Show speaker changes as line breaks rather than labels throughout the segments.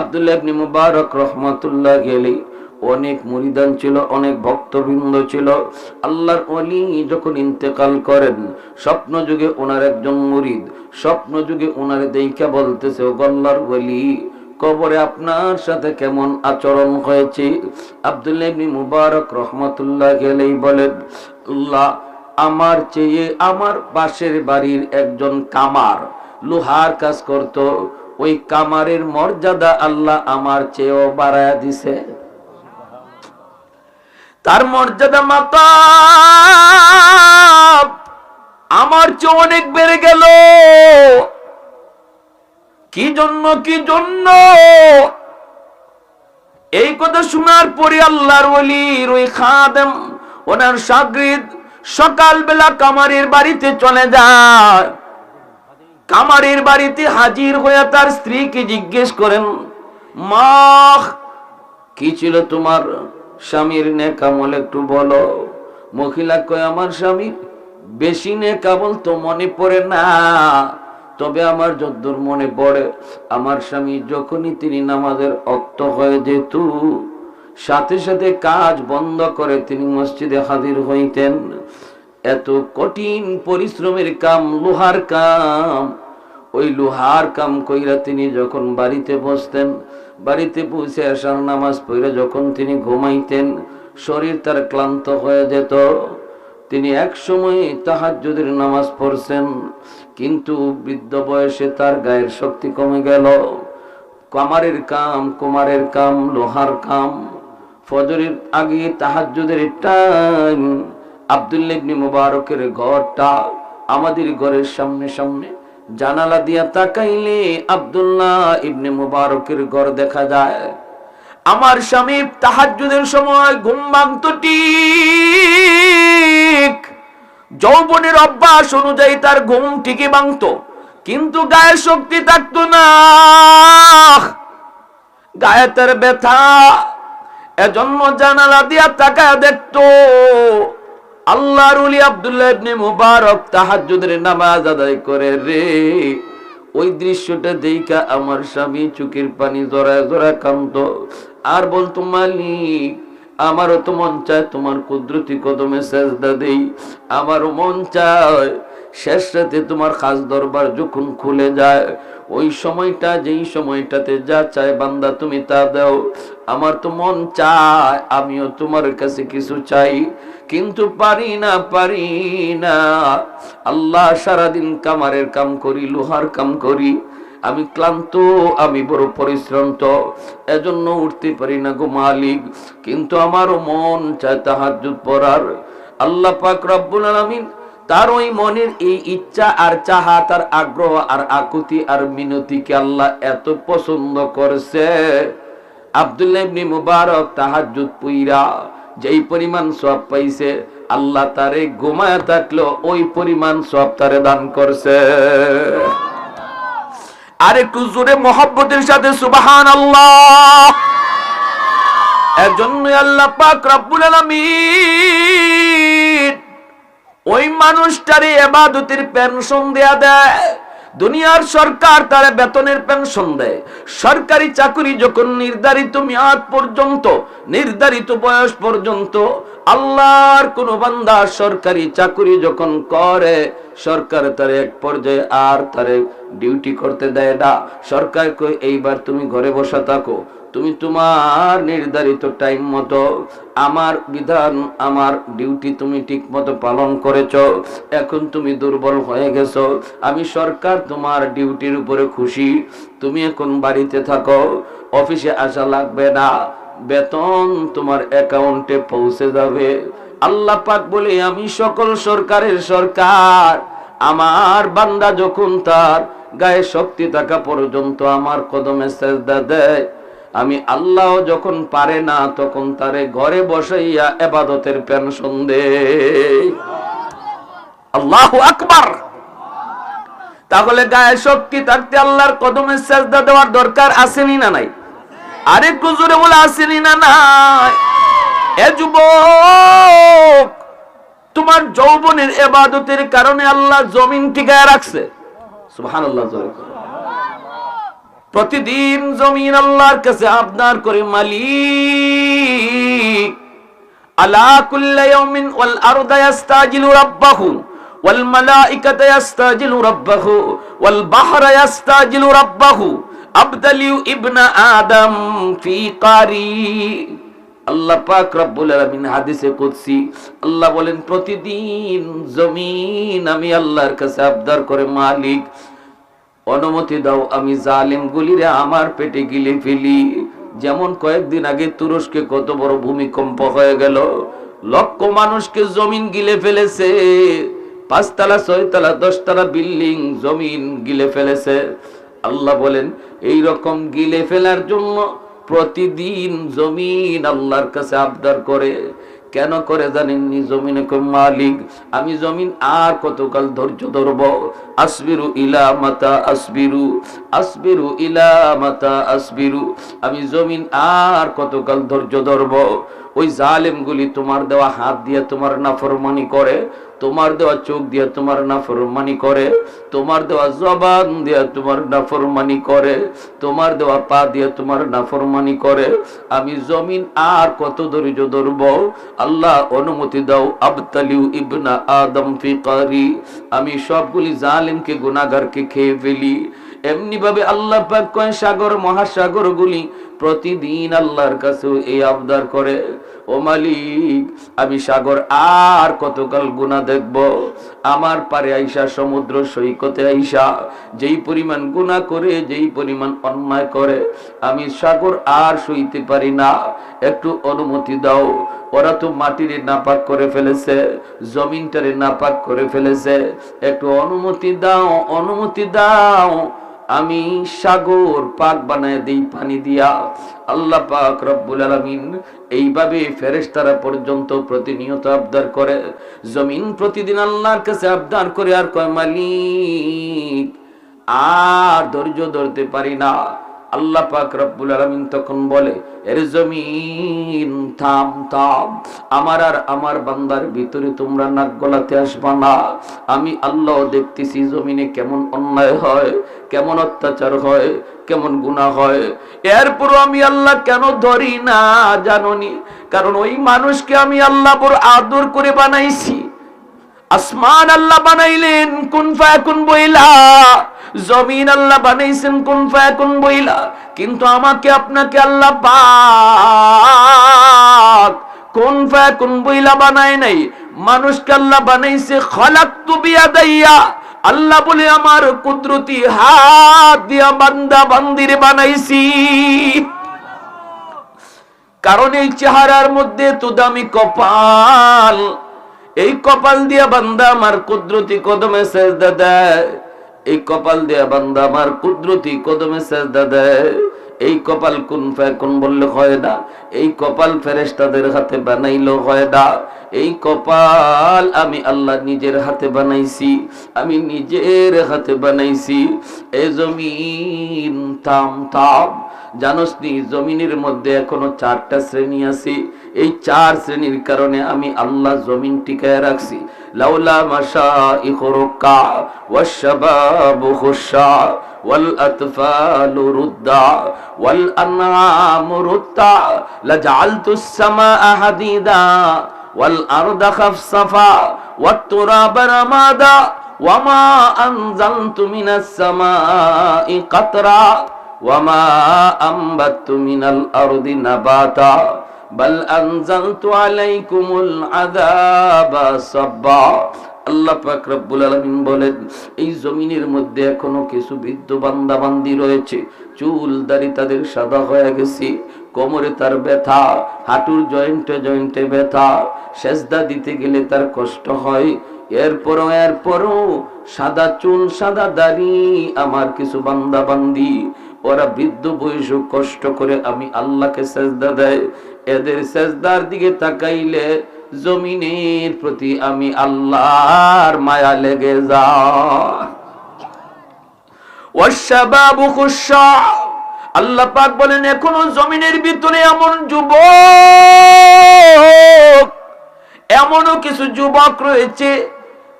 আব্দুল্লাহ ইবনে মুবারক রহমাতুল্লাহ গেলি অনেক মুরিদান ছিল, অনেক ভক্তবৃন্দ ছিল। আল্লাহর অলি যখন ইন্তেকাল করেন, স্বপ্ন যুগে ওনার একজন মুরিদ, স্বপ্ন যুগে ওনার দেখা বলতেছে, ও গল্লার বলি কবরে আপনার সাথে কেমন আচরণ হয়েছে? আব্দুল্লাহ ইবনে মুবারক রহমাতুল্লাহ গেলেই বলেন, আল্লাহ আমার চেয়ে আমার পাশের বাড়ির একজন কামার, লোহার কাজ করত ওই কামারের মর্যাদা আল্লাহ আমার চেয়েও বাড়ায়া দিছে। তার মর্যাদা মাতা আমার চেয়ে অনেক বেড়ে গেল। কি জন্য কি জন্য? এই কথা শোনার পরে আল্লাহর ওলির ওই খাদেম, ওনার সাগরিদ সকালবেলা কামারের বাড়িতে চলে যায়। কামারের বাড়িতে হাজির হয়ে তার স্ত্রীকে জিজ্ঞেস করেন মা কি ছিল তোমার স্বামীর নেকামল একটু বলো? মহিলা কয়, আমার স্বামী বেশি নেকামল তো মনে পড়ে না, তবে আমার যদ্দূর মনে পড়ে। আমার স্বামী যখনই তিনি নামাজের অক্ত হয়ে যেত, সাথে সাথে কাজ বন্ধ করে তিনি মসজিদে হাজির হইতেন। এত কঠিন পরিশ্রমের কাম, লোহার কাম। ওই লোহার কাম কইরা তিনি যখন বাড়িতে বসতেন, বাড়িতে পৌঁছে আসার নামাজ পড়ে যখন তিনি ঘুমাইতেন, শরীর তার ক্লান্ত হয়ে যেত। তিনি এক সময় তাহাজ্জুদের নামাজ পড়ছেন, কিন্তু বৃদ্ধ বয়সে তার গায়ের শক্তি কমে গেল। কামারের কাম, কুমারের কাম, লোহার কাম, ফজরের আগে তাহাজ্জুদের টাইম আব্দুল্লাহ ইবনে মুবারকের ঘরটা আমাদের ঘরের সামনে সামনে জানালা দিয়া তাকাইলে আব্দুল্লাহ ইবনে মুবারকের ঘর দেখা যায়। আমার স্বামী তাহাজ্জুদের সময় ঘুম ভাঙত ঠিক। যৌবনের অভ্যাস অনুযায়ী তার ঘুম ঠিকই ভাঙত, কিন্তু গায়ে শক্তি থাকতো না। গায়ে তার ব্যথা, এজন্য জানালা দিয়া তাকায় দেখতো। আল্লাহর উলি আব্দুল্লাহ ইবনে মুবারক তাহাজ্জুদের নামাজ আদায় করে রে। ওই দৃশ্যটা দেখা আমার স্বামী চুকের পানি জড়ায় জড়ায় কান্ত আর বলতো, মালিক, আমারও তো মন চায় তোমার কুদরতি কদমে সেজদা দেই। আমারও মন চায় শেষ রাতে তোমার খাস দরবার যখন খুলে যায়। ওই সময়টা, যেই সময়টাতে যা চায় বান্দা তুমি তা দাও। আমার তো মন চায়, আমিও তোমার কাছে কিছু চাই। কিন্তু পারি না পারি না। আল্লাহ সারাদিন কামারের কাম করি, লোহার কাম করি। আমি ক্লান্ত, আমি বড় পরিশ্রান্ত, এজন্য উঠতে পারি না গো মালিক। কিন্তু আমারও মন চায় তাহাজ্জুদ পড়ার। আল্লাহ পাক রব্বুল আলামিন তার ওই মনের এই ইচ্ছা আর চাহা, তার আগ্রহ আর আকুতি আর মিনতিকে আল্লাহ এত পছন্দ করছে। আব্দুল্লাহ ইবনে মুবারক তাহাজ্জুদ পুইরা যেই পরিমাণ সব পাইছে, আল্লাহ তারে ঘুমায় থাকল, ওই পরিমাণ সব তারে দান করছে। আর একটু জোরে মোহাব্বতের সাথে সুবাহান আল্লাহ এর আল্লাহ পাক রব্বুল আলামিন ওই মানুষটারে এবাদতের পেনশন দেয়া দেয়। দুনিয়ার সরকার তারা বেতনের পেনশন দেয়। সরকারি চাকরি যখন নির্ধারিত মেয়াদ পর্যন্ত, নির্ধারিত বয়স পর্যন্ত, আল্লাহর কোন বান্দা সরকারি চাকরি যখন করে, সরকার তার এক পর্যায়ে আর তার ডিউটি করতে দেয় না। সরকারকে এইবার তুমি ঘরে বসা থাকো তুমি তোমার নির্ধারিত টাইম মতো আমার বিধান, আমার ডিউটি তুমি ঠিক মতো পালন করেছ। এখন তুমি দুর্বল হয়ে গেছো। আমি সরকার তোমার ডিউটির উপরে খুশি। তুমি এখন বাড়িতে থাকো। অফিসে আসা লাগবে না। বেতন তোমার অ্যাকাউন্টে পৌঁছে যাবে। আল্লাহ পাক বলে, আমি সকল সরকারের সরকার। আমার বান্দা যখন তার গায়ে শক্তি থাকা পর্যন্ত আমার কদমে সেজদা দেয় আমি আল্লাহ যখন পারে না, তখন তারে ঘরে বসাইয়া এবাদতের পেনশন দে আল্লাহ আকবার! তাহলে গায়ে শক্তি থাকতে আল্লাহর কদমে সেজদা দেওয়ার দরকার আসেনি না নাই? আরেকটু জোরে বলে, আসেনি না নাই? এ যুবক, তোমার যৌবনের এবাদতের কারণে আল্লাহ জমিন টিকায় রাখছে। সুবহানাল্লাহ, জোরে প্রতিদিন জমিন আল্লাহর কাছে আবদার করে মালিক। আলা কুল্লা ইয়াউমিন ওয়াল আরদা ইয়াস্তাজিলু রাব্বাহু, ওয়াল মালাইকাতু ইয়াস্তাজিলু রাব্বাহু, ওয়াল বাহরা ইয়াস্তাজিলু রাব্বাহু। আবদালিউ ইবনা আদম ফি কারি আল্লাহ পাক রব্বুল আলামিন হাদিসে কুদসি, আল্লাহ বলেন, প্রতিদিন জমিন আমি আল্লাহর কাছে আবদার করে মালিক। অনুমতি দাও, আমি জালিম গুলিরে আমার পেটে গিলে ফেলি। যেমন কয়েকদিন আগে তুরস্কে কত বড় ভূমিকম্প হয়ে গেল। লক্ষ মানুষকে জমিন গিলে ফেলেছে। পাঁচতলা, ছয়তলা, দশতলা বিল্ডিং জমিন গিলে ফেলেছে। আল্লাহ বলেন এই রকম গিলে ফেলার জন্য প্রতিদিন জমিন আল্লাহর কাছে আবদার করে। কেন করে জানেননি জমিনে মালিক? আমি জমিন আর কতকাল ধৈর্য ধরব? আসবিরু ইলা মাতা আসবিরু আসবিরু ইলা মাতা আসবিরু। আমি জমিন আর কতকাল ধৈর্য ধরব? ওই জালেমগুলি তোমার দেওয়া হাত দিয়ে তোমার নাফরমানি করে। তোমার দেওয়া চোখ দিয়ে তোমার নাফরমানি করে, তোমার দেওয়া জবান দিয়ে তোমার নাফরমানি করে, তোমার দেওয়া পা দিয়ে তোমার নাফরমানি করে। আমি জমিন আর কত ধৈর্য ধরব? আল্লাহ অনুমতি দাও, আবতালিউ ইবনা আদম ফিকারি। আমি সবগুলি জালিমকে গুনাগারকে খেয়ে ফেলি। এমনি ভাবে আল্লাহ পাক কয় সাগর মহাসাগর গুলি প্রতিদিন আল্লাহর কাছে এই আবদার করে, ও মালিক, আমি সাগর আর কতকাল গুনাহ দেখব? আমার পারে আইসা, সমুদ্র সৈকতে আইসা, যেই পরিমাণ গুনাহ করে, যেই পরিমাণ অন্যায় করে, আমি সাগর আর সইতে পারি না। একটু অনুমতি দাও। ওরা তো মাটির নাপাক করে ফেলেছে, জমিনটারে নাপাক করে ফেলেছে। একটু অনুমতি দাও অনুমতি দাও। আমি সাগর পাক বানায় দেই, পানি দিয়া। আল্লাহ পাক রব্বুল আলমিন এইভাবে ফেরেশতারা পর্যন্ত প্রতিনিয়ত আবদার করে। জমিন প্রতিদিন আল্লাহর কাছে আবদার করে আর কয়, মালিক, আর ধৈর্য ধরতে পারি না। আল্লাহ পাক রব্বুল আলামিন তখন বলে, এর জমিন থাম থাম। আমার আর আমার বান্দার ভিতরে তোমরা নাক গলাতে আসবা না। আমি আল্লাহ দেখতেছি জমিনে কেমন অন্যায় হয়, কেমন অত্যাচার হয়, কেমন গুনাহ হয়। এরপরও আমি আল্লাহ কেন ধরি না জাননি? কারণ ওই মানুষকে আমি আল্লাহ বড় আদর করে বানাইছি। আসমান আল্লাহ বানাইলেন কোন ফায়াকুন বইলা। জমিন আল্লাহ বানাইছেন, কোন ফায়াকুন বইলা। কিন্তু আমাকে, আপনাকে আল্লাহ পাক কোন ফায়াকুন বইলা বানায় নাই। মানুষকে আল্লাহ বানাইছে, খলাক্তু বিয়াদাইয়া। আল্লাহ বলে, আমার কুদরতি হাত দিয়া বান্দা বান্দির বানাইছি। কারণ এই চেহারার মধ্যে তো দামি কপাল। এই কপাল দিয়া বান্দা আমার কুদরতি কদমে সেজদা দেয়। এই কপাল দিয়া বান্দা আমার কুদরতি কদমে সেজদা দেয়। এই কপাল কোন কোন বললে হয় না। এই কপাল ফেরেস্তাদের হাতে বানাইলো হয় না। এই কপাল আমি আল্লাহ নিজের হাতে বানাইছি। আমি নিজের হাতে বানাইছি। এ জমিন থাম থাম জানোস নি, জমিনের মধ্যে এখনও চারটা শ্রেণি আছে। এই চার শ্রেণীর কারণে আমি আল্লাহ জমিন টিকায় রাখছি লাউলা মাশা ইখরুকা ওয়াশবাবু খুশা ওয়াল আতফালু রুদ্দা ওয়াল আনআমু রুত্তা লাজআলতুস সামাআ হাদিদা ওয়াল আরদা খাফসাফা ওয়াত তুরাবা রামাদা ওয়ামা আনজালতু মিনাস সামাই কাতরা وما أنبت من الأرض نباتا বাল আনজালতু আলাইকুমুল আযাবা সাব্বা। আল্লাহ পাক রব্বুল আলামিন বলেন, এই জমিনের মধ্যে এখনও কিছু রয়েছে। চুল দাড়ি তাদের সাদা হয়ে গেছে, কোমরে তার ব্যথা, হাঁটুর জয়েন্টে জয়েন্টে ব্যথা, সেজদা দিতে গেলে তার কষ্ট হয়। এরপরও এরপরও সাদা চুল, সাদা দাড়ি, আমার কিছু বান্দাবান্দি। ওরা বৃদ্ধ বয়স কষ্ট করে আমি আল্লাহকে সেজদা দেয়। এদের সেজদার দিকে তাকাইলে জমিনের প্রতি আমি আল্লাহর মায়া লেগে যা আল্লাহ পাক বলেন, এখনও জমিনের ভিতরে এমন যুবক, এমনও কিছু যুবক রয়েছে,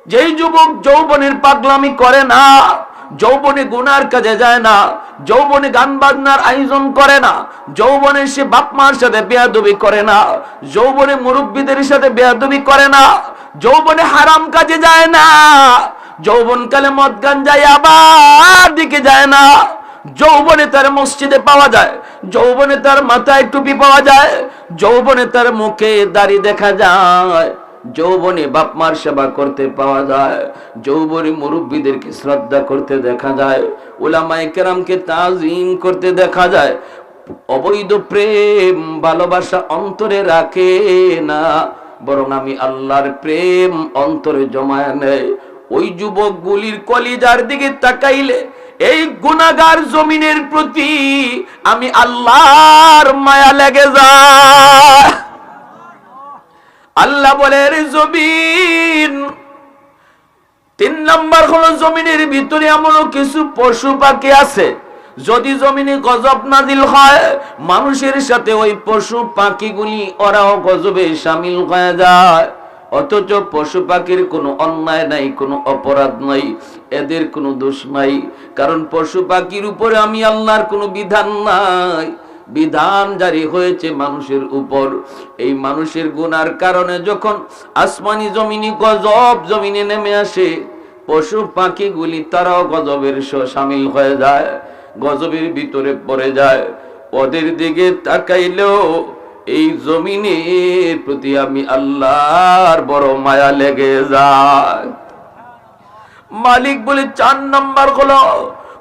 যেই যুবক যৌবনের পাগলামি করে না। যৌবনে গুনার কাজে যায় না, যৌবনে গান বাজনার আয়োজন করে না, যৌবনে সে বাপ মার সাথে বেয়াদবি করে না, যৌবনে মুরব্বীদের সাথে বেয়াদবি করে না, যৌবনে হারাম কাজে যায় না, যৌবন কালে মদ গান যায় আবার দিকে যায় না, যৌবনে তার মসজিদে পাওয়া যায়, যৌবনে তার মাথায় টুপি পাওয়া যায়, যৌবনে তার মুখে দাড়ি দেখা যায়। যৌবনে বাপ মার সেবা করতে পাওয়া যায়। যৌবনে মুরব্বীদেরকে শ্রদ্ধা করতে দেখা যায়। ওলামায়ে কেরামকে তাজিম করতে দেখা যায়। অবৈধ প্রেম ভালোবাসা অন্তরে রাখে না, বরং আমি আল্লাহর প্রেম অন্তরে জমায় নেয় ওই যুবকগুলির কলিজার দিকে তাকাইলে এই গুনাগার জমিনের প্রতি আমি আল্লাহর মায়া লেগে যায়। আল্লাহ বলে জমিন, তিন নাম্বার হলো জমিনের ভিতরে এমনও কিছু পশু পাখি আছে। যদি জমিনে গজব নাজিল হয়, মানুষের সাথে ওই পশু পাখিগুলি, ওরাও গজবে সামিল হয়ে যায়। অথচ পশু পাখির কোনো অন্যায় নাই, কোনো অপরাধ নাই, এদের কোনো দোষ নাই। কারণ পশু পাখির উপরে আমি আল্লাহর কোনো বিধান নাই। বিধান জারি হয়েছে মানুষের উপর। এই মানুষের গুনার কারণে যখন আসমানি জমিনি গজব জমিনে নেমে আসে, পশু পাখিগুলি তারাও গজবের সামিল হয়ে যায়, গজবের ভিতরে পড়ে যায়। ওদের দিকে তাকাইলেও এই জমিনের প্রতি আমি আল্লাহর বড় মায়া লেগে যায়। মালিক বলে, চার নাম্বার হলো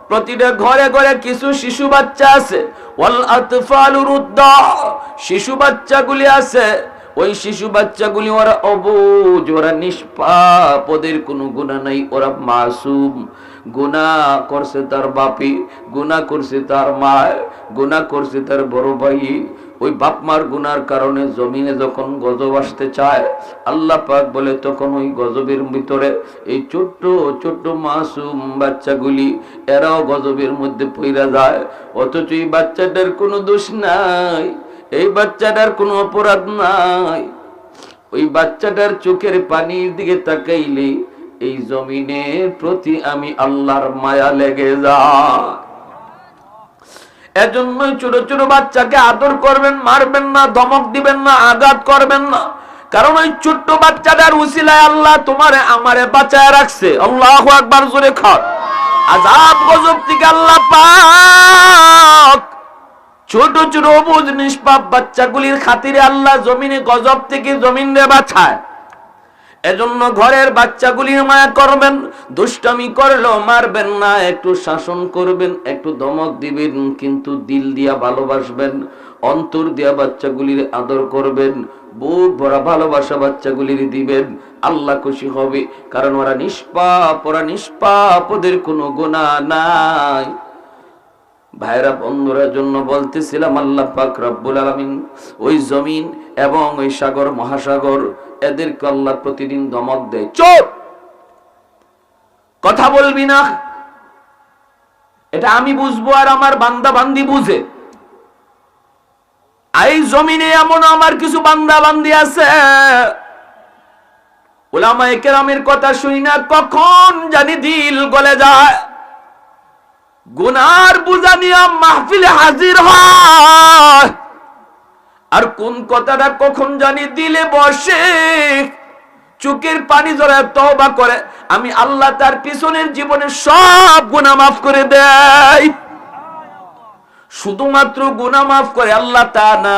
প্রতিটা ঘরে ঘরে কিছু শিশু বাচ্চা আছে। ওয়াল শিশু বাচ্চাগুলি আছে। ওই শিশু বাচ্চাগুলি ওরা অবুজ, ওরা নিষ্পাপদের কোনো গুণা নাই, ওরা মাসুম। গুণা করছে তার বাপি গুণা করছে তার মা গুণা করছে তার বড় ভাই ওই বাপমার গুনার কারণে জমিনে যখন গজব আসতে চায়, আল্লাহ পাক বলে তখন ওই গজবের ভিতরে এই ছোট্ট ছোট্ট মাসুম বাচ্চাগুলি, এরাও গজবের মধ্যে পইরা যায়। অথচ এই বাচ্চাটার কোনো দোষ নাই, এই বাচ্চাটার কোনো অপরাধ নাই। ওই বাচ্চাটার চোখের পানির দিকে তাকাইলে এই জমিনের প্রতি আমি আল্লাহর মায়া লেগে যায়। এজন্যই ছোট ছোট বাচ্চাকে আদর করবেন, মারবেন না, ধমক দিবেন না, আঘাত করবেন না। কারণ ওই ছোট্ট বাচ্চাটার উসিলায় আল্লাহ তোমারে, আমারে বাঁচায় রাখছে। আল্লাহ একবার জোরে খাও আজাব গজব থেকে আল্লাহ পাক। ছোট ছোট অবুজ, নিষ্পাপ বাচ্চাগুলির খাতিরে আল্লাহ জমিনে গজব থেকে জমিন রে বাছায় এজন্য ঘরের বাচ্চাগুলির মায়া করবেন, দুষ্টামি করলেও মারবেন না, একটু শাসন করবেন, একটু দমক দিবেন, কিন্তু দিল দিয়া ভালোবাসবেন, অন্তর দিয়া বাচ্চাগুলির আদর করবেন, বুক ভরা ভালোবাসা বাচ্চাগুলির দিবেন, আল্লাহ খুশি হবে, কারণ ওরা নিষ্পাপ ওরা নিষ্পাপ ওদের কোনো গুণা নাই। ভাইরা বন্ধুরা জন্য বলতেছিলাম, আল্লাহ পাক রব্বুল আলামিন ওই জমিন এবং ওই সাগর, মহাসাগর এদেরকে আল্লাহ প্রতিদিন ধমক দেয়। চোপ! কথা বলবি না। এটা আমি বুঝব আর আমার বান্দা বান্দি বুঝে এই জমিনে এমন আমার কিছু বান্দা বান্দি আছে। ওলামায়ে কেরামের কথা শুনি না, কখন জানি দিল গলে যায়। গুনার বুঝা নিয়ে মাহফিলে হাজির হয়। আর কোন কথাটা কখন জানি দিলে বসে, চোখের পানি জড়া তওবা করে, আমি আল্লাহ তার পিছনের জীবনে সব গুনাহ মাফ করে দেয় শুধুমাত্র গুনাহ মাফ করে আল্লাহ তা না।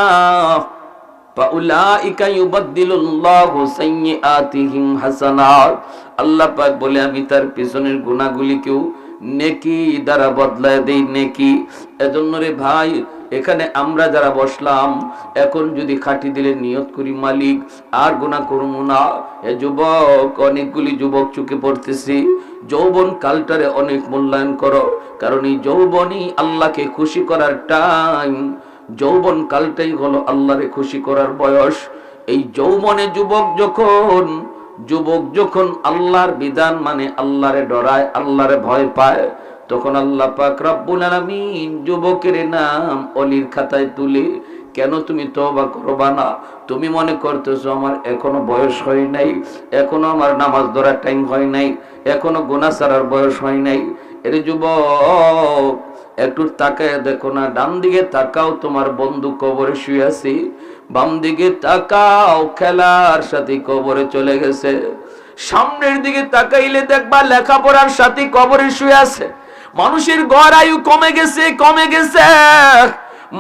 আল্লাহ বলে, আমি তার পিছনের গুনাহগুলিকেও নেকি দ্বারা বদলায় দেই নেকি। এজন্য রে ভাই, এখানে আমরা যারা বসলাম, এখন যদি খাটি দিলে নিয়ত করি মালিক, আর গুণা করব না। এ যুবক, অনেকগুলি যুবক চুকে পড়তেছি। যৌবন কালটারে অনেক মূল্যায়ন করো, কারণ এই যৌবনই আল্লাহকে খুশি করার টাইম। যৌবন কালটাই হলো আল্লাহরে খুশি করার বয়স। এই যৌবনে যুবক যখন যুবক যখন আল্লাহর বিধান মানে আল্লাহরে ডরায়, আল্লাহরে ভয় পায়, তখন আল্লাহ পাক রব্বুল আলামিন যুবকের নাম অলির খাতায় তুলে, কেন তুমি তওবা করবা না? তুমি মনে করতেছো আমার এখনও বয়স হয় নাই, এখনও আমার নামাজ ধরার টাইম হয় নাই, এখনও গুনাহ ছাড়ার বয়স হয় নাই। এর যুবক, একটু তাকায় দেখো না, ডান দিকে তাকাও তোমার বন্ধু কবরে শুয়ে আছি বাম দিকে তাকাও, খেলার সাথে কবরে চলে গেছে। সামনের দিকে তাকাইলে দেখবা লেখাপড়ার সাথে কবরে শুয়ে আছে। মানুষের গড় আয়ু কমে গেছে কমে গেছে।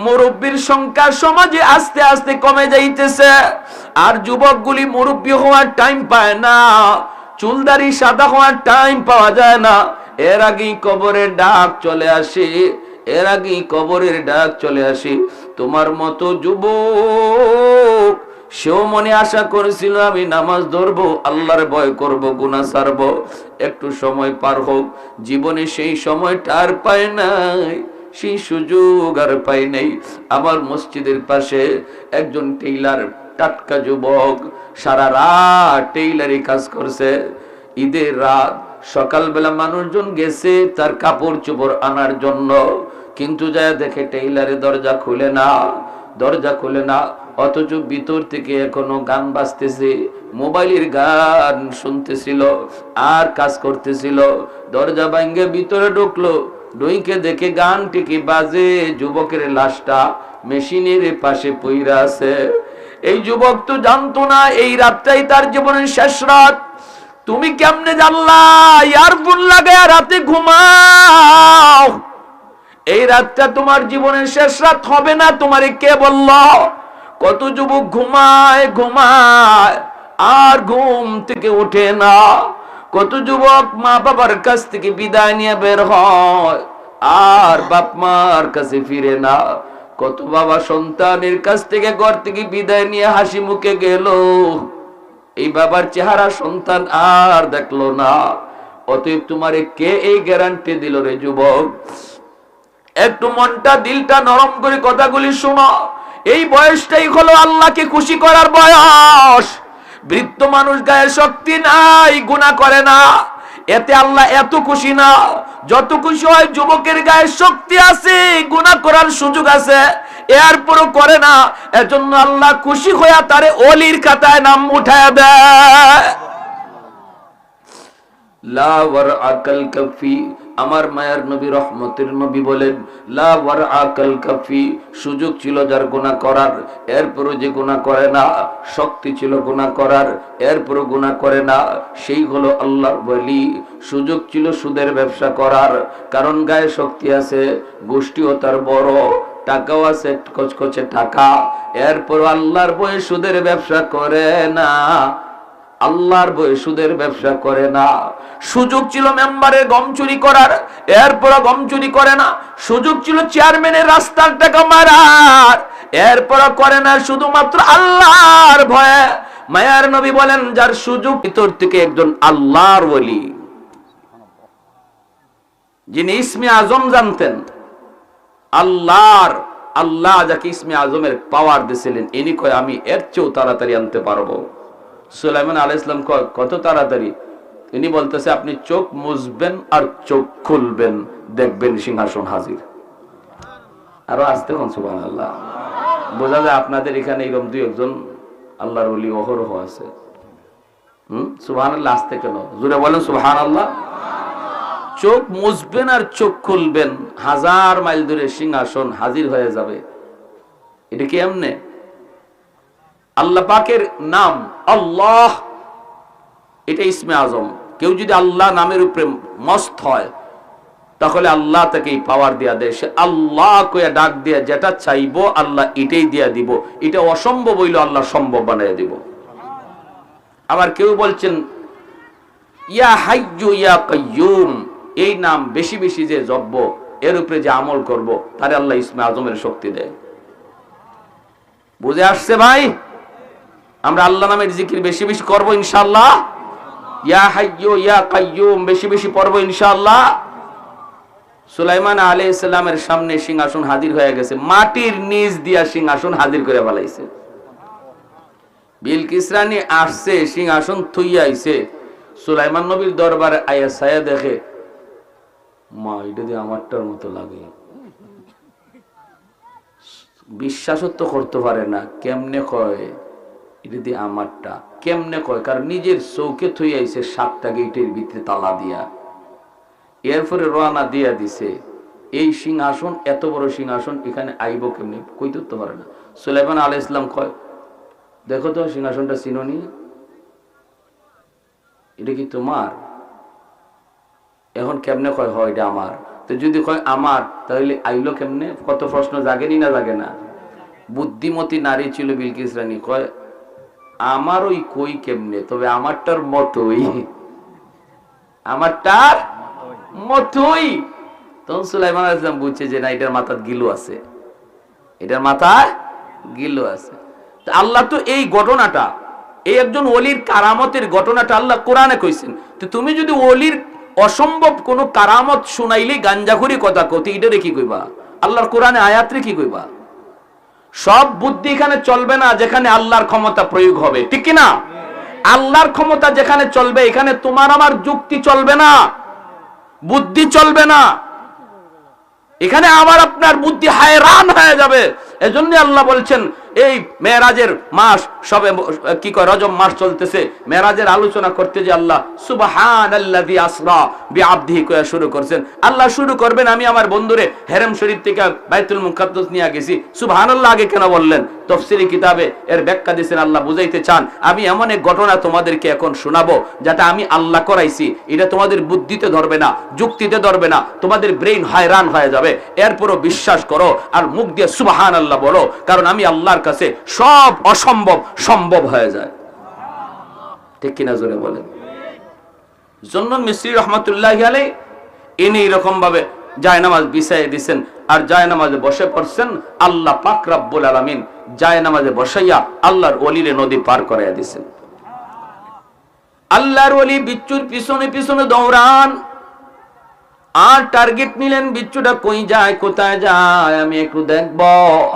মুরব্বীর সংখ্যা সমাজে আস্তে আস্তে কমে যাইতেছে। আর যুবকগুলি মুরব্বী হওয়ার টাইম পায় না। চুলদারি সাদা হওয়ার টাইম পাওয়া যায় না। এর আগেই কবরের ডাক চলে আসে, এর আগেই কবরের ডাক চলে আসে। তোমার মতো যুবক, সেও মনে আশা করেছিল আমি নামাজ ধরবো, আল্লাহর ভয় করব, গুনাহ ছাড়ব একটু সময় পার হোক, জীবনে সেই সময়টা আর পায় নাই, সেই সুযোগ আর পাই নাই। আমার মসজিদের পাশে একজন টেইলার, টাটকা যুবক, সারা রাত টেইলারি কাজ করছে। ঈদের রাত সকালবেলা মানুষজন গেছে তার কাপড় চোপড় আনার জন্য। কিন্তু যায় দেখে টেইলারে দরজা খুলে না, দরজা খুলে না, অথচ ভিতর থেকে এখনও গান বাজতেছে, মোবাইলের গান শুনতেছিল, আর কাজ করতেছিল। দরজা ভাঙ্গে ভিতরে ঢুকলো ডইকে দেখে গান টিকি বাজে, যুবকের লাশটা মেশিনের পাশে পইরা আছে। এই যুবক তো জানতো না, এই রাতটাই তার জীবনের শেষ রাত। তুমি কেমনে জানলা, ইয়ারফোন লাগায় রাতে ঘুমাও? এই রাতটা তোমার জীবনের শেষ রাত হবে না, তোমারে কে বলল? কত যুবক ঘুমায় ঘুমায়, আর ঘুম থেকে ওঠে না। কত যুবক মা বাবার কাছ থেকে বিদায় নিয়ে বের হয়, আর বাপ মার কাছে ফিরে না। কত বাবা সন্তানের কাছ থেকে ঘর থেকে বিদায় নিয়ে হাসি মুখে গেল। এই বাবার চেহারা সন্তান আর দেখল না। অতএব তোমারে কে এই গ্যারান্টি দিল রে যুবক? একটু মনটা, দিলটা নরম করে কথাগুলি শোনো। এই বয়সটাই হলো আল্লাহকে খুশি করার বয়স। বৃদ্ধ মানুষ গায়ে শক্তি নাই গুণা করে না। এতে আল্লাহ এত খুশি না। যত খুশি হয় যুবকের গায়ে শক্তি আছে গুণা করার সুযোগ আছে। এরপরও করে না। এজন্য আল্লাহ খুশি হইয়া তারে অলির খাতায় নাম উঠায় দেয় লা ওয়ার আকাল কাফি আমার মায়ার নবী রহমতের নবী বলেন, লা ওয়ার আকাল কাফি সুযোগ ছিল যার গুনাহ করার, এরপরও যে গুনাহ করে না, শক্তি ছিল গুনাহ করার, এরপরও গুনাহ করে না, সেই হলো আল্লাহর বলি সুযোগ ছিল সুদের ব্যবসা করার, কারণ গায়ে শক্তি আছে, গোষ্ঠীও তার বড়, টাকাও আছে, কচকচে টাকা। এরপর আল্লাহর বয়ে সুদের ব্যবসা করে না। আল্লাহর বই সুদের ব্যবসা করে না। সুযোগ ছিল মেম্বারের গম চুরি করার এরপর গম চুরি করে না। সুযোগ ছিল চেয়ারম্যানের রাস্তার টাকা মারার এরপর করে না শুধুমাত্র আল্লাহর ভয়ে। মায়ার নবী বলেন, যার সুযোগ ভিতর থেকে একজন আল্লাহর বলি যিনি ইসমে আজম জানতেন, আল্লাহর, আল্লাহ যাকে ইসমে আজমের পাওয়ার দিয়েছিলেন ইনি কয়, আমি এর চেয়েও তাড়াতাড়ি আনতে পারব। সুলাইমান আলাহ ইসলাম কত তাড়াতাড়ি? তিনি বলতেছে, আপনি চোখ মুছবেন আর চোখ খুলবেন, দেখবেন সিংহাসন হাজির। আরও আসতে কোন সুবাহ আল্লাহ বোঝা যায় আপনাদের এখানে এরকম দুই একজন আল্লাহর অলি অহরহ আছে। হম? সুবাহ আল্লাহ আসতে কেন? জুড়ে বলেন সুবাহান আল্লাহ চোখ মুছবেন আর চোখ খুলবেন, হাজার মাইল দূরে সিংহাসন হাজির হয়ে যাবে। এটা কি এমনে? আল্লাহ পাকের নাম আল্লাহ। এটা ইসমে আজম। কেউ যদি আল্লাহ নামের উপরে মস্ত হয়, তাহলে আল্লাহ তাকে এই পাওয়ার দিয়া দেয়। সে আল্লাহ কয়ে ডাক দিয়া যেটা চাইব, আল্লাহ এটাই দিয়া দিব। এটা অসম্ভব হইল আল্লাহ সম্ভব বানাই দিব। আবার কেউ বলছেন, ইয়া হাইয়ু ইয়া কাইয়ুম এই নাম বেশি বেশি যে জব্ব এর উপরে যে আমল করব, তারে আল্লাহ ইসমে আজমের শক্তি দেয়। বুঝে আসছে ভাই? আমরা আল্লাহ নামের জিকির বেশি বেশি করব ইনশাল্লাহ ইয়া হাইয়ু ইয়া বেশি বেশি সুলাইমান ইসলামের সামনে সিংহাসন হাজির হয়ে গেছে। মাটির দিয়া সিংহাসন হাজির করে ফেলাইছে। বিলকিস রানী আসছে, সিংহাসন সুলাইমান নবীর দরবারে আয়া দেখে, মা, এটা দিয়ে আমারটার মতো লাগে। বিশ্বাসও তো করতে পারে না, কেমনে কয়? এটা আমারটা। কেমনে কয়? কারণ নিজের চৌকে থই আইছে সাতটা গেটের ভিতরে তালা দিয়া। এরপরে রওনা দিয়া দিছে। এই সিংহাসন, এত বড় সিংহাসন, এখানে আইব কেমনি? কই ধরতে পারে না। সুলাইমান আলাইহিস ইসলাম কয়, দেখো তো সিংহাসনটা চিননি? এটা কি তোমার? এখন কেমনে কয়, হয়, এটা আমার। তো যদি কয়, আমার, তাহলে আইলো কেমনে? কত প্রশ্ন জাগেনি না জাগে না? বুদ্ধিমতী নারী ছিল বিলকিস রানী। কয় আমার ওই কই কেমনে? তবে আমারটার মতোই। আমারটার মতোই। তখন সুলাইমান আলাইহিস সালাম বুঝছে যে না, এটার মাথার গিলু আছে। এটার মাথায় গিলু আছে। আল্লাহ তো এই ঘটনাটা, এই একজন অলির কারামতের ঘটনাটা আল্লাহ কোরআনে কইছেন। তো তুমি যদি অলির অসম্ভব কোন কারামত শুনাইলে গাঞ্জাখুরি কথা কতি এটা কি কইবা? আল্লাহর কোরআনে আয়াত্রে কি কইবা? সব বুদ্ধি এখানে চলবে না যেখানে আল্লাহর ক্ষমতা প্রয়োগ হবে। ঠিক কি না আল্লাহর ক্ষমতা যেখানে চলবে, এখানে তোমার আমার যুক্তি চলবে না, বুদ্ধি চলবে না। এখানে আমার আপনার বুদ্ধি হায়রান হয়ে যাবে। এজন্য আল্লাহ বলছেন এই মেয়েরাজের মাস সবে কি কয়, রজব মাস চলতেছে। মেয়েরাজের আলোচনা করতে যে আল্লাহ সুবহান আল্লাযী আসরা বিআবদিহি কয়া শুরু করছেন। আল্লাহ শুরু করবেন, আমি আমার বন্ধুরে হেরেম শরীফ থেকে বাইতুল মুকাদ্দাস নিয়ে গেছি। সুবহানাল্লাহ আগে কেন বললেন? তফসিরি কিতাবে এর ব্যাখ্যা দিয়েছেন, আল্লাহ বুঝাইতে চান। আমি এমন এক ঘটনা তোমাদেরকে এখন শোনাবো, যাতে আমি আল্লাহ করাইছি। এটা তোমাদের বুদ্ধিতে ধরবে না, যুক্তিতে ধরবে না, তোমাদের ব্রেইন হায়রান হয়ে যাবে। এরপরও বিশ্বাস করো আর মুখ দিয়ে সুবহান আল্লাহ বলো, কারণ আমি আল্লাহর কাছে সব অসম্ভব সম্ভব হয়ে যায়। ঠিক কিনা জোরে বলেন? জন্নন মিস্ত্রি রহমতুল্লাহ আলাই ইনি এরকম ভাবে জায়নামাজ বিছাই দিছেন আর জায়নামাজে বসে পড়ছেন, আল্লাহ পাক রাব্বুল আলামিন জায়নামাজে বসাইয়া আল্লাহর ওলিরে নদী পার করাইয়া দিছেন। আল্লাহর অলি বিচ্ছুর পিছনে পিছনে দৌড়ান আর টার্গেট নিলেন, বিচ্ছুটা কই যায়, কোথায় যায়, আমি একটু দেখব।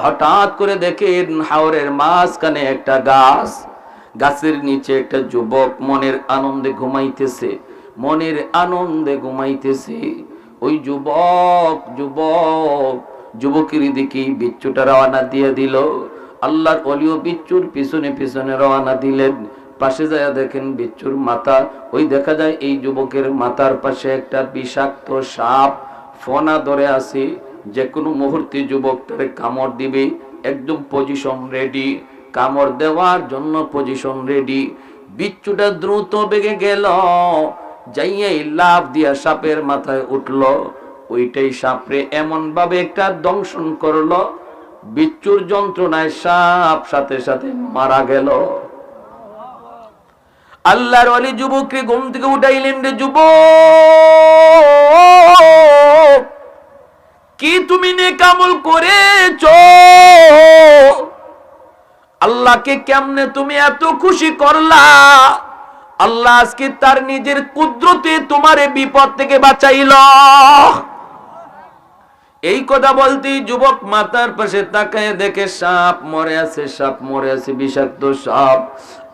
হঠাৎ করে দেখেন হাওরের মাঝখানে একটা গাছ, গাছের নিচে একটা যুবক মনের আনন্দে ঘুমাইতেছে, মনের আনন্দে ঘুমাইতেছে। ওই যুবক যুবক, যুবকের দিকে বিচ্ছুটা রওনা দিয়ে দিল। আল্লাহর অলিও বিচ্ছুর পিছনে পিছনে রওনা দিলেন। পাশে যায় দেখেন বিচ্ছুর মাথা। ওই দেখা যায় এই যুবকের মাথার পাশে একটা বিষাক্ত সাপ ফনা ধরে আছে। যে কোনো মুহূর্তে যুবকটারে কামড় দিবে। একদম পজিশন রেডি কামড় দেওয়ার জন্য পজিশন রেডি বিচ্ছুটা দ্রুত বেগে গেল। যাইয়াই লাভ দিয়া সাপের মাথায় উঠল। ওইটাই সাপরে এমন ভাবে একটা দংশন করল। বিচ্ছুর যন্ত্রণায় সাপ সাথে সাথে মারা গেল। আল্লাহর অলি যুবককে ঘুম থেকে উঠাইলেন রে যুবক। কি তুমি নেকামল করেছ? আল্লাহকে কেমনে তুমি এত খুশি করলা? আল্লাহ আজকে তার নিজের কুদরতে তোমারে বিপদ থেকে বাঁচাইল। এই কথা বলতেই যুবক মাথার পাশে তাকায় দেখে সাপ মরে আছে, সাপ মরে আছে, বিষাক্ত সাপ।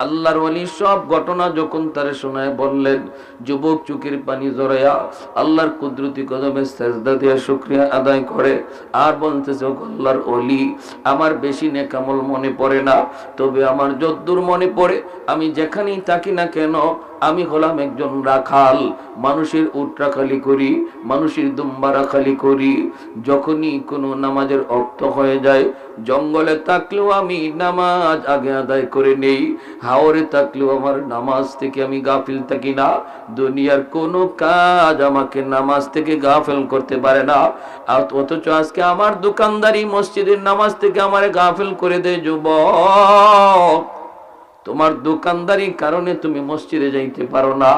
আল্লাহর ওলি সব ঘটনা যখন তারে শোনায় বললেন, যুবক চুকির পানি জড়াইয়া আল্লাহর কুদরতি কদমে সেজদা দিয়ে শুক্রিয়া আদায় করে। আর বলতেছে "ও আল্লাহর অলি আমার বেশি নেকামল মনে পড়ে না। তবে আমার যদ্দুর মনে পড়ে, আমি যেখানেই থাকি না কেন আমি হলাম একজন রাখাল, মানুষের উট রাখালি করি, মানুষের দুম্বা রাখালি করি। যখনই কোনো নামাজের অর্থ হয়ে যায়, জঙ্গলে থাকলেও আমি নামাজ আগে আদায় করে নেই। হাওরে থাকলেও আমার নামাজ থেকে আমি গাফিল থাকি না। দুনিয়ার কোনো কাজ আমাকে নামাজ থেকে গাফেল করতে পারে না। আর অথচ আজকে আমার দোকানদারি মসজিদের নামাজ থেকে আমার গাফেল করে দেয় যুবক। তোমার দোকানদারির কারণে তুমি মসজিদে যাইতে পারো না।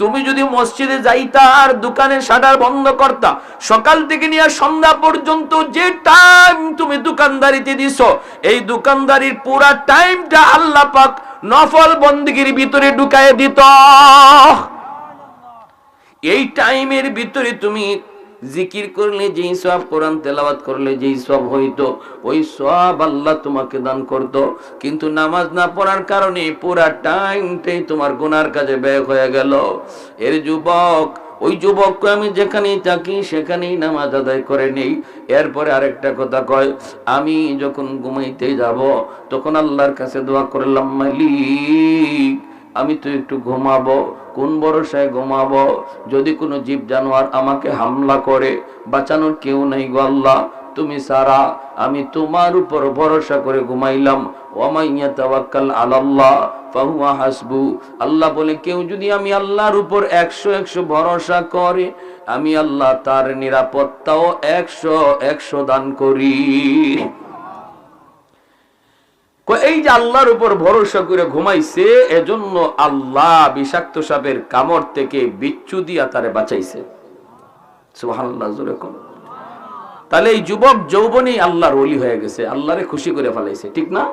তুমি যদি মসজিদে যাইতা আর দোকানে শাটার বন্ধ করতা, সকাল থেকে নিয়ে সন্ধ্যা পর্যন্ত যে টাইম তুমি দোকানদারিতে দিছো, এই দোকানদারির পুরা টাইমটা আল্লাহ পাক নফল বন্দীগীর ভিতরে ঢুকায় দিত। এই টাইমের ভিতরে তুমি জিকির করলে যেই সব কোরআন তেলাওয়াত করলে যেই সব হইতো, ওই সব আল্লাহ তোমাকে দান করত। কিন্তু নামাজ না পড়ার কারণে পুরা টাইমটাই তোমার গুনার কাজে ব্যয় হয়ে গেল। এর যুবক, ওই যুবককে আমি যেখানেই থাকি সেখানেই নামাজ আদায় করে নেই। এরপরে আরেকটা কথা কয়, আমি যখন ঘুমাইতে যাব, তখন আল্লাহর কাছে দোয়া করলাম, মালিক, আমি তো একটু ঘুমাবো। কোন ভরসায় ঘুমাবো? যদি কোনো জীব জানোয়ার আমাকে হামলা করে, বাঁচানোর কেউ নেই গো আল্লাহ। তুমি সারা, আমি তোমার উপর ভরসা করে ঘুমাইলাম। ওয়ামাইয়া তাওয়াক্কাল আলাল্লাহ, ফাহুয়া হাসবু। আল্লাহ বলে, কেউ যদি আমি আল্লাহর উপর একশো একশো ভরসা করে, আমি আল্লাহ তার নিরাপত্তাও একশো একশো দান করি। এই যে আল্লাহর উপর ভরসা করে ঘুমাইছে, এজন্য আল্লাহ বিষাক্ত সাপের কামড় থেকে বিচ্ছু দিয়া তারে বাঁচাইছে। তাহলে এই যুবক যৌবনই আল্লাহর ওলি হয়ে গেছে, আল্লাহরে খুশি করে ফেলাইছে, ঠিক না?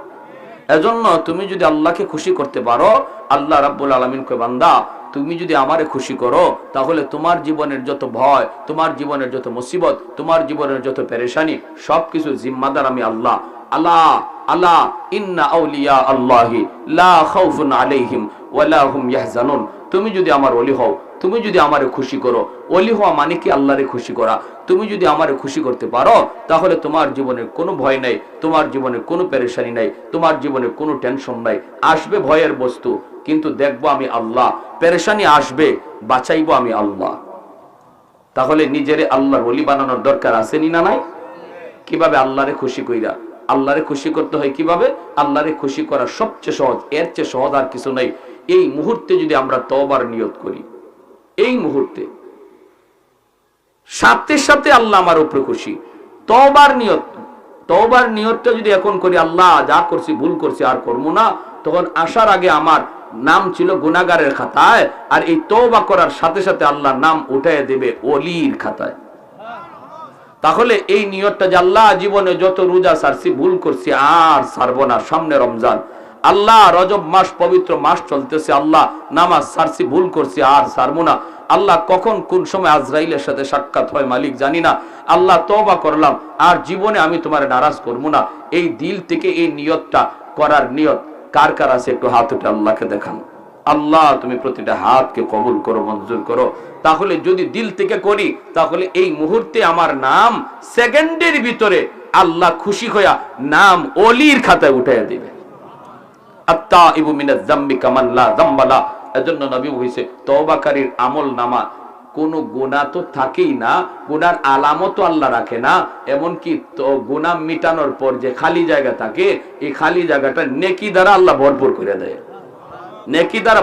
এজন্য তুমি যদি আল্লাহকে খুশি করতে পারো, আল্লাহ রাব্বুল আলামিন কয়, বান্দা, তুমি যদি আমারে খুশি করো, তাহলে তোমার জীবনের যত ভয়, তোমার জীবনের যত মুসিবত, তোমার জীবনের যত পেরেশানি, সবকিছু জিম্মাদার আমি আল্লাহ। আল্লাহ আল্লাহ, ইন্না আউলিয়া আল্লাহি, লা খাউফুন আলাইহিম ওয়ালা হুম ইয়াহজানুন। তুমি যদি আমার ওলি হও, তুমি যদি আমারে খুশি করো, ওলি হওয়া মানে কি আল্লাহরে খুশি করা? তুমি যদি আমারে খুশি করতে পারো, তাহলে তোমার জীবনে কোনো ভয় নাই, তোমার জীবনে কোনো পেরেশানি নাই, তোমার জীবনে কোনো টেনশন নাই, আসবে ভয়ের বস্তু, কিন্তু দেখব আমি আল্লাহ, পেরেশানি আসবে, বাঁচাইবো আমি আল্লাহ। তাহলে নিজেরে আল্লাহর ওলি বানানোর দরকার আসেনি না নাই? কীভাবে আল্লাহরে খুশি কইরা? আল্লাহরে খুশি করতে হয় কীভাবে? আল্লাহরে খুশি করা সবচেয়ে সহজ। এর চেয়ে সহজ আর কিছু নাই। এই মুহূর্তে যদি আমরা তওবার নিয়ত করি, এই মুহূর্তে সাথে সাথে আল্লাহ আমার উপরে খুশি। তওবার নিয়ত, তওবার নিয়তটা যদি এখন করি, আল্লাহ যা করছি, ভুল করছি, আর করব না, তখন আসার আগে আমার নাম ছিল গুনাগারের খাতায়, আর এই তওবা করার সাথে সাথে আল্লাহ নাম উঠায় দেবে অলির খাতায়। তাহলে এই নিয়তটা যে আল্লাহ জীবনে যত রোজা সারছি, ভুল করছি, আর সারবো না। সামনে রমজান। আল্লাহ রজব মাস, পবিত্র মাস চলতেছে। আল্লাহ নামাজ সারছি, ভুল করছি, আর সারবো না। আল্লাহ কখন কোন সময় আজরাইলের সাথে সাক্ষাৎ হয় মালিক জানি না। আল্লাহ তওবা করলাম, আর জীবনে আমি তোমার নারাজ করব না। এই দিল থেকে এই নিয়তটা করার নিয়ত কার কার আছে একটু হাত উঠে আল্লাহকে দেখান। আল্লাহ, তুমি প্রতিটা হাতকে কবুল করো, মঞ্জুর করো। তাহলে যদি দিল থেকে করি, তাহলে এই মুহূর্তে আমার নাম সেকেন্ডের ভিতরে আল্লাহ খুশি হইয়া নাম অলির খাতায় উঠাইয়া দিবে। আত্তা ইবু জাম্বি কামাল্লা জাম্বালা এজন্য নবী আমল নামা, কোন গুণা তো থাকেই না, গুনার আলামত আল্লাহ রাখে না। এমনকি গুণা মিটানোর পর যে খালি জায়গা থাকে, এই খালি জায়গাটা নেকি দ্বারা আল্লাহ ভরপুর করে দেয়। নেকি দ্বারা